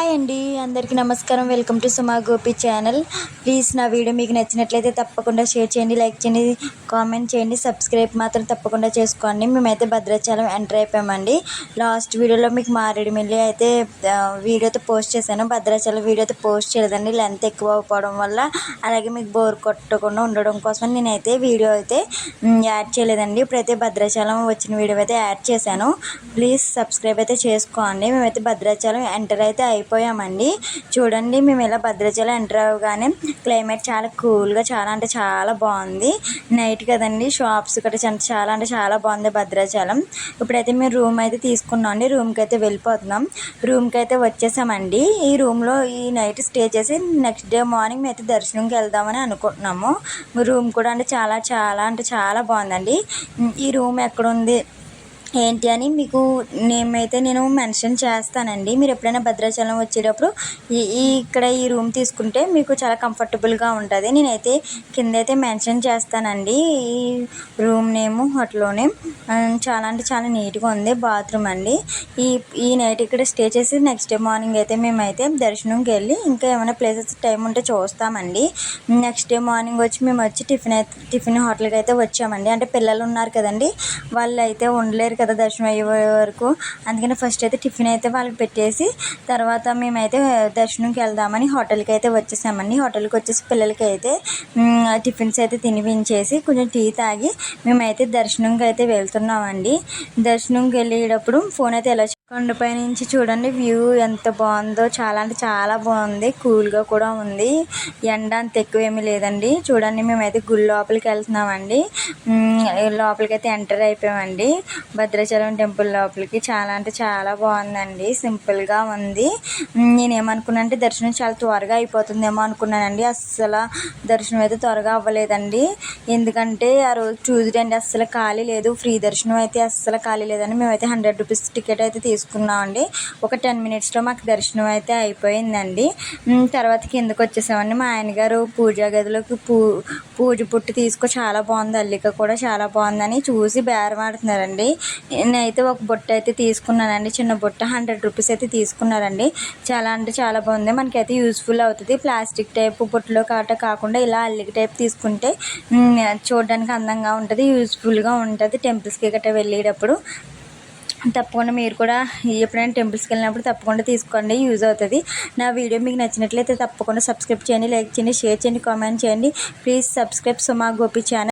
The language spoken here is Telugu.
హాయ్ అండి. అందరికీ నమస్కారం. Welcome to Suma Gopi channel. Please నా వీడియో మీకు నచ్చినట్లయితే తప్పకుండా షేర్ చేయండి లైక్ చేయండి కామెంట్ చేయండి సబ్స్క్రైబ్ మాత్రం తప్పకుండా చేసుకోండి. మేమైతే భద్రాచలం ఎంటర్ అయిపోయామండి. లాస్ట్ వీడియోలో మీకు మారేడుమిల్లి అయితే వీడియోతో పోస్ట్ చేశాను. భద్రాచలం వీడియోతో పోస్ట్ చేయలేదండి. లెంత్ ఎక్కువ అవ్వడం వల్ల అలాగే మీకు బోర్ కొట్టకుండా ఉండడం కోసం నేనైతే వీడియో అయితే యాడ్ చేయలేదండి. ఇప్పుడైతే భద్రాచలం వచ్చిన వీడియో అయితే యాడ్ చేశాను. ప్లీజ్ సబ్స్క్రైబ్ అయితే చేసుకోండి. మేమైతే భద్రాచలం ఎంటర్ అయితే అయిపోయి వెళ్ళిపోయామండి చూడండి మేము ఇలా భద్రాచలం ఎంటర్ అవ్వగానే క్లైమేట్ చాలా కూల్గా చాలా అంటే చాలా బాగుంది నైట్ కదండి షాప్స్ గట్రా చాలా అంటే చాలా బాగుంది భద్రాచలం. ఇప్పుడైతే మేము రూమ్ అయితే తీసుకున్నాం అండి. రూమ్కి అయితే వెళ్ళిపోతున్నాం. రూమ్కి అయితే వచ్చేసామండి. ఈ రూమ్లో ఈ నైట్ స్టే చేసి నెక్స్ట్ డే మార్నింగ్ మేము అయితే దర్శనంకి వెళ్దామని అనుకుంటున్నాము. రూమ్ కూడా అంటే చాలా చాలా అంటే చాలా బాగుందండి ఈ రూమ్ ఎక్కడ ఉంది ఏంటి అని మీకు నేమ్ అయితే నేను మెన్షన్ చేస్తానండి. మీరు ఎప్పుడైనా భద్రాచలం వచ్చేటప్పుడు ఈ ఇక్కడ ఈ రూమ్ తీసుకుంటే మీకు చాలా కంఫర్టబుల్గా ఉంటుంది. నేనైతే కింద అయితే మెన్షన్ చేస్తానండి. ఈ రూమ్ నేమ్ హోటల్ నేమ్. చాలా అంటే చాలా నీట్గా ఉంది బాత్రూమ్ అండి. ఈ ఈ నైట్ ఇక్కడ స్టే చేసి నెక్స్ట్ డే మార్నింగ్ అయితే మేమైతే దర్శనంకి వెళ్ళి ఇంకా ఏమైనా ప్లేసెస్ టైం ఉంటే చూస్తామండి. నెక్స్ట్ డే మార్నింగ్ వచ్చి మేము వచ్చి టిఫిన్ అయితే టిఫిన్ హోటల్కి అయితే వచ్చామండి. అంటే పిల్లలు ఉన్నారు కదండి. వాళ్ళు అయితే ఉండలేరు కదా దర్శనం అయ్యే వరకు. అందుకని ఫస్ట్ అయితే టిఫిన్ అయితే వాళ్ళకి పెట్టేసి తర్వాత మేమైతే దర్శనంకి వెళ్దామని హోటల్కి అయితే వచ్చేసామండి. హోటల్కి వచ్చేసి పిల్లలకి అయితే టిఫిన్స్ అయితే తినిపించేసి కొంచెం టీ తాగి మేమైతే దర్శనంకి అయితే వెళ్తున్నామండి. దర్శనంకి వెళ్ళేటప్పుడు ఫోన్ అయితే ఎలా కొండపై నుంచి చూడండి వ్యూ ఎంత బాగుందో. చాలా అంటే చాలా బాగుంది. కూల్గా కూడా ఉంది. ఎండ అంత ఎక్కువ ఏమీ లేదండి. చూడండి మేమైతే గుడి లోపలికి వెళ్తున్నామండి. మ్, లోపలికి అయితే ఎంటర్ అయిపోయామండి. భద్రాచలం టెంపుల్ లోపలికి. చాలా అంటే చాలా బాగుందండి. సింపుల్గా ఉంది. నేనేమనుకున్నా అంటే దర్శనం చాలా త్వరగా అయిపోతుందేమో అనుకున్నానండి. అస్సలు దర్శనం అయితే త్వరగా అవ్వలేదండి. ఎందుకంటే ఆ రోజు ట్యూస్డే అండి అస్సలు ఖాళీ లేదు. ఫ్రీ దర్శనం అయితే అస్సలు ఖాళీ లేదండి. మేమైతే హండ్రెడ్ రూపీస్ టికెట్ అయితే తీసుకున్నాం తీసుకున్నామండి ఒక టెన్ మినిట్స్లో మాకు దర్శనం అయితే అయిపోయిందండి. తర్వాత కిందకు వచ్చేసామండి. మా ఆయనగారు పూజా గదిలోకి పూ పూజ పుట్టి తీసుకో చాలా బాగుంది. అల్లిక కూడా చాలా బాగుందని చూసి బేరమాడుతున్నారండి. నేనైతే ఒక బొట్ట అయితే తీసుకున్నానండి. చిన్న బొట్ట హండ్రెడ్ రూపీస్ అయితే తీసుకున్నారండి. చాలా అంటే చాలా బాగుంది. మనకైతే యూస్ఫుల్ అవుతుంది. ప్లాస్టిక్ టైప్ బుట్టలో కాట కాకుండా ఇలా అల్లిక టైప్ తీసుకుంటే చూడడానికి అందంగా ఉంటుంది యూస్ఫుల్గా ఉంటుంది. టెంపుల్స్కి గట్రా వెళ్ళేటప్పుడు. తప్పకుండా మీరు కూడా ఎప్పుడైనా టెంపుల్స్కి వెళ్ళినప్పుడు తప్పకుండా తీసుకోండి యూజ్ అవుతుంది. నా వీడియో మీకు నచ్చినట్లయితే తప్పకుండా సబ్స్క్రైబ్ చేయండి లైక్ చేయండి షేర్ చేయండి కామెంట్ చేయండి. Please subscribe Suma Gopi channel.